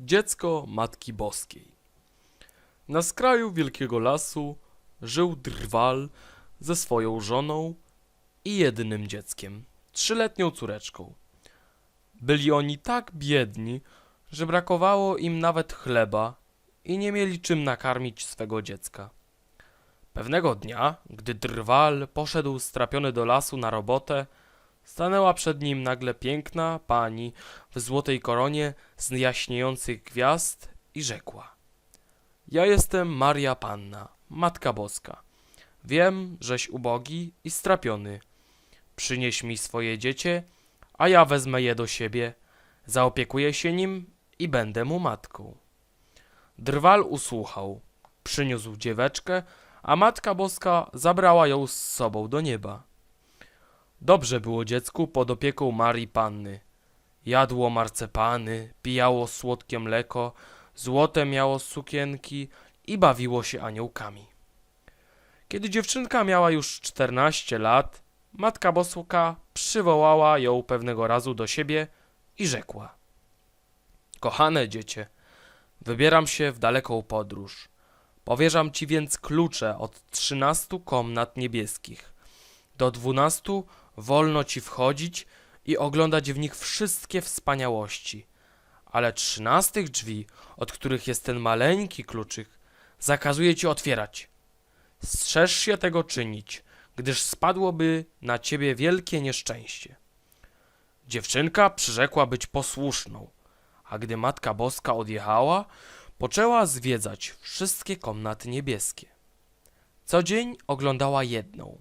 Dziecko Matki Boskiej. Na skraju wielkiego lasu żył drwal ze swoją żoną i jedynym dzieckiem, trzyletnią córeczką. Byli oni tak biedni, że brakowało im nawet chleba i nie mieli czym nakarmić swego dziecka. Pewnego dnia, gdy drwal poszedł strapiony do lasu na robotę, stanęła przed nim nagle piękna pani w złotej koronie z jaśniejących gwiazd i rzekła: Ja jestem Maria Panna, Matka Boska. Wiem, żeś ubogi i strapiony. Przynieś mi swoje dziecię, a ja wezmę je do siebie, zaopiekuję się nim i będę mu matką. Drwal usłuchał, przyniósł dzieweczkę, a Matka Boska zabrała ją z sobą do nieba. Dobrze było dziecku pod opieką Marii Panny. Jadło marcepany, pijało słodkie mleko, złote miało sukienki i bawiło się aniołkami. Kiedy dziewczynka miała już 14 lat, Matka Boska przywołała ją pewnego razu do siebie i rzekła: Kochane dziecię, wybieram się w daleką podróż. Powierzam ci więc klucze od 13 komnat niebieskich. Do 12 wolno ci wchodzić i oglądać w nich wszystkie wspaniałości. Ale trzynastych drzwi, od których jest ten maleńki kluczyk, zakazuję ci otwierać. Strzeż się tego czynić, gdyż spadłoby na ciebie wielkie nieszczęście. Dziewczynka przyrzekła być posłuszną, a gdy Matka Boska odjechała, poczęła zwiedzać wszystkie komnaty niebieskie. Co dzień oglądała jedną,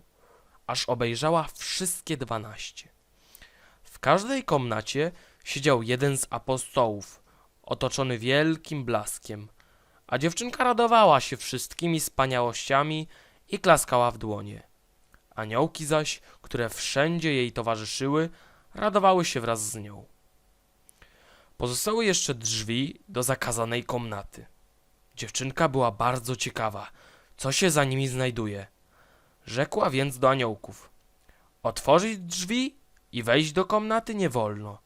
aż obejrzała wszystkie dwanaście. W każdej komnacie siedział jeden z apostołów, otoczony wielkim blaskiem, a dziewczynka radowała się wszystkimi wspaniałościami i klaskała w dłonie. Aniołki zaś, które wszędzie jej towarzyszyły, radowały się wraz z nią. Pozostały jeszcze drzwi do zakazanej komnaty. Dziewczynka była bardzo ciekawa, co się za nimi znajduje. Rzekła więc do aniołków: Otworzyć drzwi i wejść do komnaty nie wolno,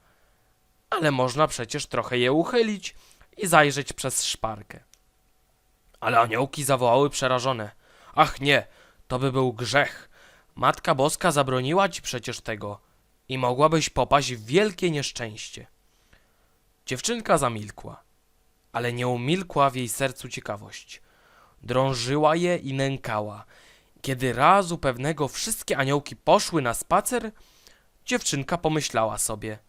ale można przecież trochę je uchylić i zajrzeć przez szparkę. Ale aniołki zawołały przerażone: Ach nie, to by był grzech. Matka Boska zabroniła ci przecież tego i mogłabyś popaść w wielkie nieszczęście. Dziewczynka zamilkła, ale nie umilkła w jej sercu ciekawość. Drążyła je i nękała. Kiedy razu pewnego wszystkie aniołki poszły na spacer, dziewczynka pomyślała sobie: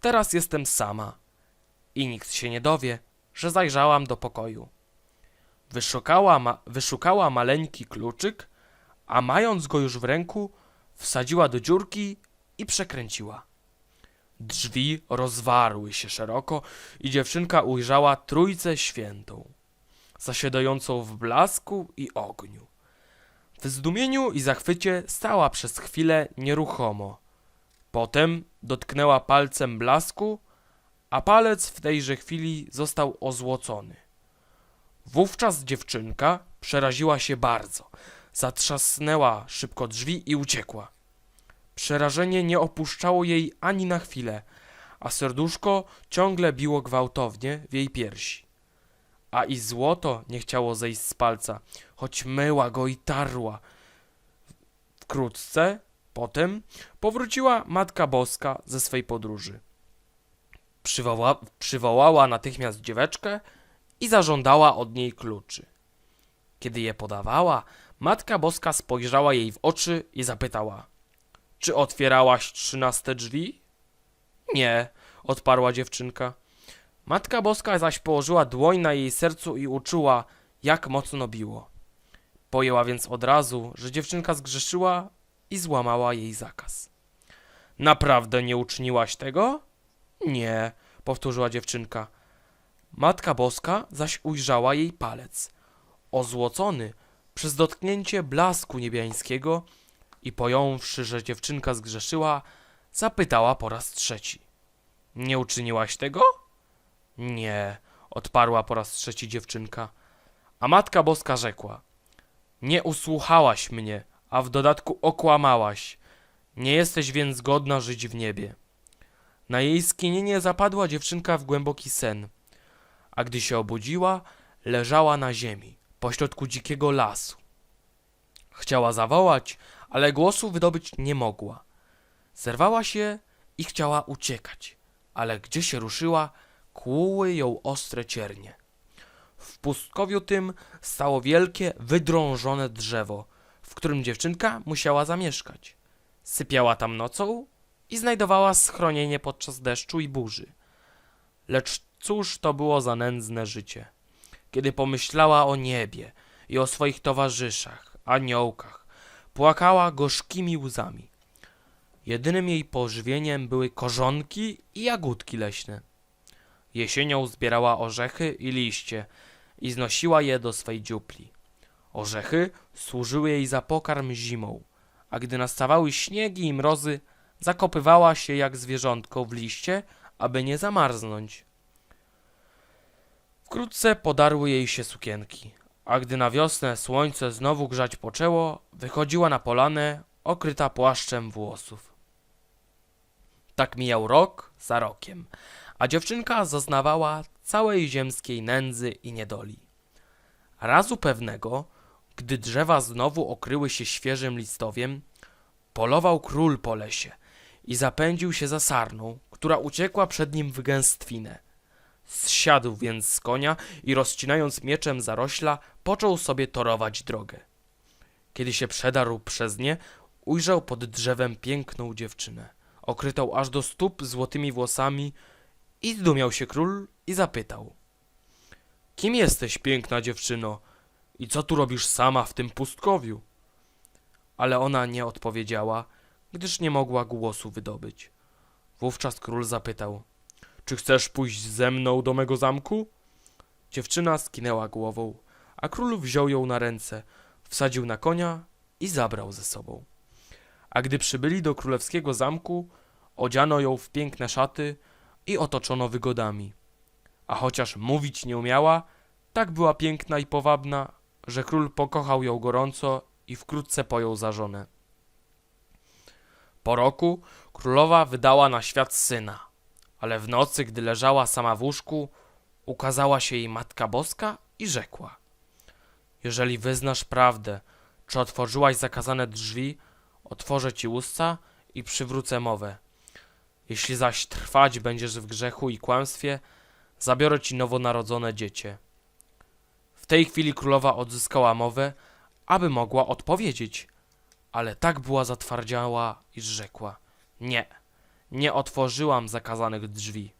Teraz jestem sama i nikt się nie dowie, że zajrzałam do pokoju. Wyszukała, ma- wyszukała maleńki kluczyk, a mając go już w ręku, wsadziła do dziurki i przekręciła. Drzwi rozwarły się szeroko i dziewczynka ujrzała Trójcę Świętą, zasiadającą w blasku i ogniu. W zdumieniu i zachwycie stała przez chwilę nieruchomo. Potem dotknęła palcem blasku, a palec w tejże chwili został ozłocony. Wówczas dziewczynka przeraziła się bardzo, zatrzasnęła szybko drzwi i uciekła. Przerażenie nie opuszczało jej ani na chwilę, a serduszko ciągle biło gwałtownie w jej piersi. A i złoto nie chciało zejść z palca, choć myła go i tarła. Wkrótce potem powróciła Matka Boska ze swej podróży. Przywoła, przywołała natychmiast dzieweczkę i zażądała od niej kluczy. Kiedy je podawała, Matka Boska spojrzała jej w oczy i zapytała: Czy otwierałaś trzynaste drzwi? Nie, odparła dziewczynka. Matka Boska zaś położyła dłoń na jej sercu i uczuła, jak mocno biło. Pojęła więc od razu, że dziewczynka zgrzeszyła i złamała jej zakaz. Naprawdę nie uczyniłaś tego? Nie, powtórzyła dziewczynka. Matka Boska zaś ujrzała jej palec, ozłocony przez dotknięcie blasku niebiańskiego i pojąwszy, że dziewczynka zgrzeszyła, zapytała po raz trzeci. Nie uczyniłaś tego? Nie, odparła po raz trzeci dziewczynka. A Matka Boska rzekła: Nie usłuchałaś mnie, a w dodatku okłamałaś. Nie jesteś więc godna żyć w niebie. Na jej skinienie zapadła dziewczynka w głęboki sen. a gdy się obudziła, leżała na ziemi, pośrodku dzikiego lasu. Chciała zawołać, ale głosu wydobyć nie mogła. Zerwała się i chciała uciekać, ale gdzie się ruszyła, kłuły ją ostre ciernie. W pustkowiu tym stało wielkie, wydrążone drzewo, w którym dziewczynka musiała zamieszkać. Sypiała tam nocą i znajdowała schronienie podczas deszczu i burzy. Lecz cóż to było za nędzne życie? Kiedy pomyślała o niebie i o swoich towarzyszach, aniołkach, płakała gorzkimi łzami. Jedynym jej pożywieniem były korzonki i jagódki leśne. Jesienią zbierała orzechy i liście i znosiła je do swej dziupli. Orzechy służyły jej za pokarm zimą, a gdy nastawały śniegi i mrozy, zakopywała się jak zwierzątko w liście, aby nie zamarznąć. Wkrótce podarły jej się sukienki, a gdy na wiosnę słońce znowu grzać poczęło, wychodziła na polanę okryta płaszczem włosów. Tak mijał rok za rokiem, a dziewczynka zaznawała całej ziemskiej nędzy i niedoli. Razu pewnego, gdy drzewa znowu okryły się świeżym listowiem, polował król po lesie i zapędził się za sarną, która uciekła przed nim w gęstwinę. Zsiadł więc z konia i rozcinając mieczem zarośla, począł sobie torować drogę. Kiedy się przedarł przez nie, ujrzał pod drzewem piękną dziewczynę, okrytą aż do stóp złotymi włosami i zdumiał się król i zapytał. Kim jesteś, piękna dziewczyno? I co tu robisz sama w tym pustkowiu? Ale ona nie odpowiedziała, gdyż nie mogła głosu wydobyć. Wówczas król zapytał: Czy chcesz pójść ze mną do mego zamku? Dziewczyna skinęła głową, a król wziął ją na ręce, wsadził na konia i zabrał ze sobą. A gdy przybyli do królewskiego zamku, odziano ją w piękne szaty i otoczono wygodami. A chociaż mówić nie umiała, tak była piękna i powabna, że król pokochał ją gorąco i wkrótce pojął za żonę. Po roku królowa wydała na świat syna, ale w nocy, gdy leżała sama w łóżku, ukazała się jej Matka Boska i rzekła: Jeżeli wyznasz prawdę, czy otworzyłaś zakazane drzwi, otworzę ci usta i przywrócę mowę. Jeśli zaś trwać będziesz w grzechu i kłamstwie, zabiorę ci nowonarodzone dziecię. W tej chwili królowa odzyskała mowę, aby mogła odpowiedzieć, ale tak była zatwardziała, iż rzekła: Nie, nie otworzyłam zakazanych drzwi.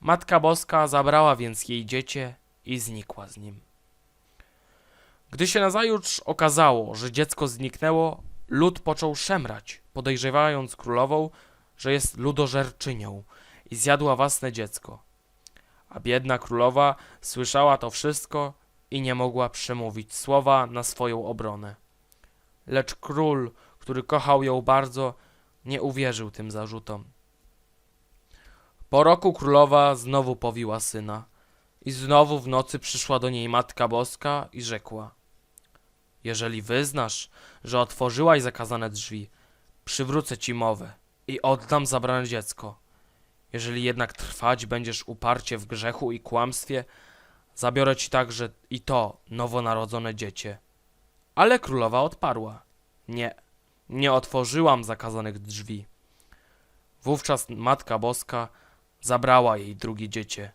Matka Boska zabrała więc jej dziecię i znikła z nim. Gdy się nazajutrz okazało, że dziecko zniknęło, lud począł szemrać, podejrzewając królową, że jest ludożerczynią i zjadła własne dziecko. A biedna królowa słyszała to wszystko i nie mogła przemówić słowa na swoją obronę. Lecz król, który kochał ją bardzo, nie uwierzył tym zarzutom. Po roku królowa znowu powiła syna i znowu w nocy przyszła do niej Matka Boska i rzekła Jeżeli wyznasz, że otworzyłaś zakazane drzwi, przywrócę ci mowę i oddam zabrane dziecko. Jeżeli jednak trwać będziesz uparcie w grzechu i kłamstwie, zabiorę ci także i to nowonarodzone dziecię. Ale królowa odparła. Nie, nie otworzyłam zakazanych drzwi. Wówczas Matka Boska zabrała jej drugie dziecię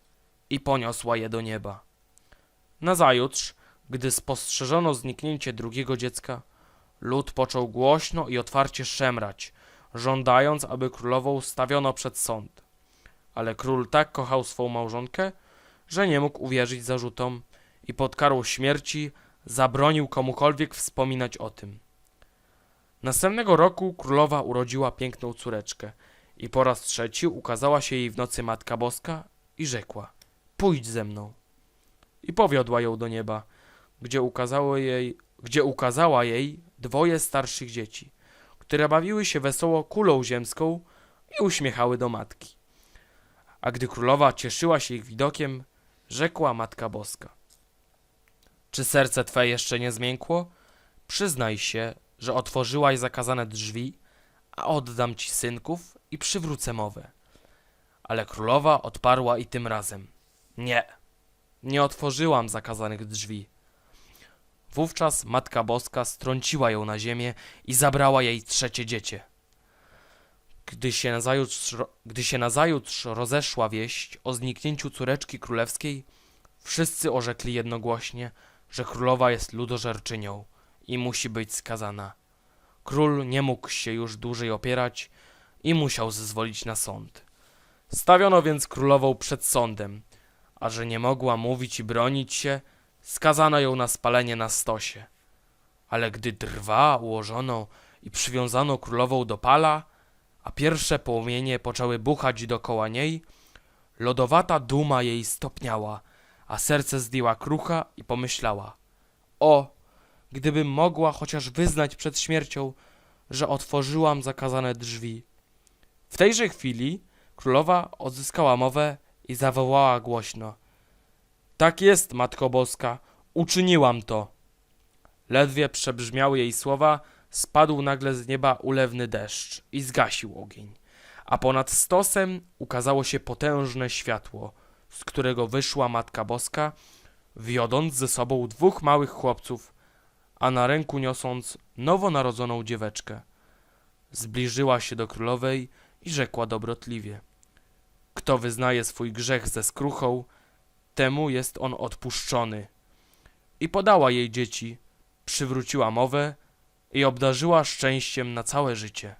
i poniosła je do nieba. Nazajutrz, gdy spostrzeżono zniknięcie drugiego dziecka, lud począł głośno i otwarcie szemrać, żądając, aby królową stawiono przed sąd. Ale król tak kochał swą małżonkę, że nie mógł uwierzyć zarzutom i pod karą śmierci zabronił komukolwiek wspominać o tym. Następnego roku królowa urodziła piękną córeczkę i po raz trzeci ukazała się jej w nocy Matka Boska i rzekła: Pójdź ze mną. I powiodła ją do nieba, gdzie jej, gdzie ukazała jej dwoje starszych dzieci, które bawiły się wesoło kulą ziemską i uśmiechały do matki. A gdy królowa cieszyła się ich widokiem, rzekła Matka Boska: Czy serce twe jeszcze nie zmiękło? Przyznaj się, że otworzyłaś zakazane drzwi, a oddam ci synków i przywrócę mowę. Ale królowa odparła i tym razem: Nie, nie otworzyłam zakazanych drzwi. Wówczas Matka Boska strąciła ją na ziemię i zabrała jej trzecie dziecię. Gdy się, nazajutrz, gdy się nazajutrz rozeszła wieść o zniknięciu córeczki królewskiej, wszyscy orzekli jednogłośnie, że królowa jest ludożerczynią i musi być skazana. Król nie mógł się już dłużej opierać i musiał zezwolić na sąd. Stawiono więc królową przed sądem, a że nie mogła mówić i bronić się, skazano ją na spalenie na stosie. Ale gdy drwa ułożono i przywiązano królową do pala, a pierwsze płomienie poczęły buchać dokoła niej, lodowata duma jej stopniała, a serce zdjęła krucha i pomyślała: O, gdybym mogła chociaż wyznać przed śmiercią, że otworzyłam zakazane drzwi. W tejże chwili królowa odzyskała mowę i zawołała głośno: Tak jest, Matko Boska, uczyniłam to. Ledwie przebrzmiały jej słowa, spadł nagle z nieba ulewny deszcz i zgasił ogień, a ponad stosem ukazało się potężne światło, z którego wyszła Matka Boska, wiodąc ze sobą dwóch małych chłopców, a na ręku niosąc nowonarodzoną dzieweczkę. Zbliżyła się do królowej i rzekła dobrotliwie: Kto wyznaje swój grzech ze skruchą, temu jest on odpuszczony. I podała jej dzieci, przywróciła mowę i obdarzyła szczęściem na całe życie.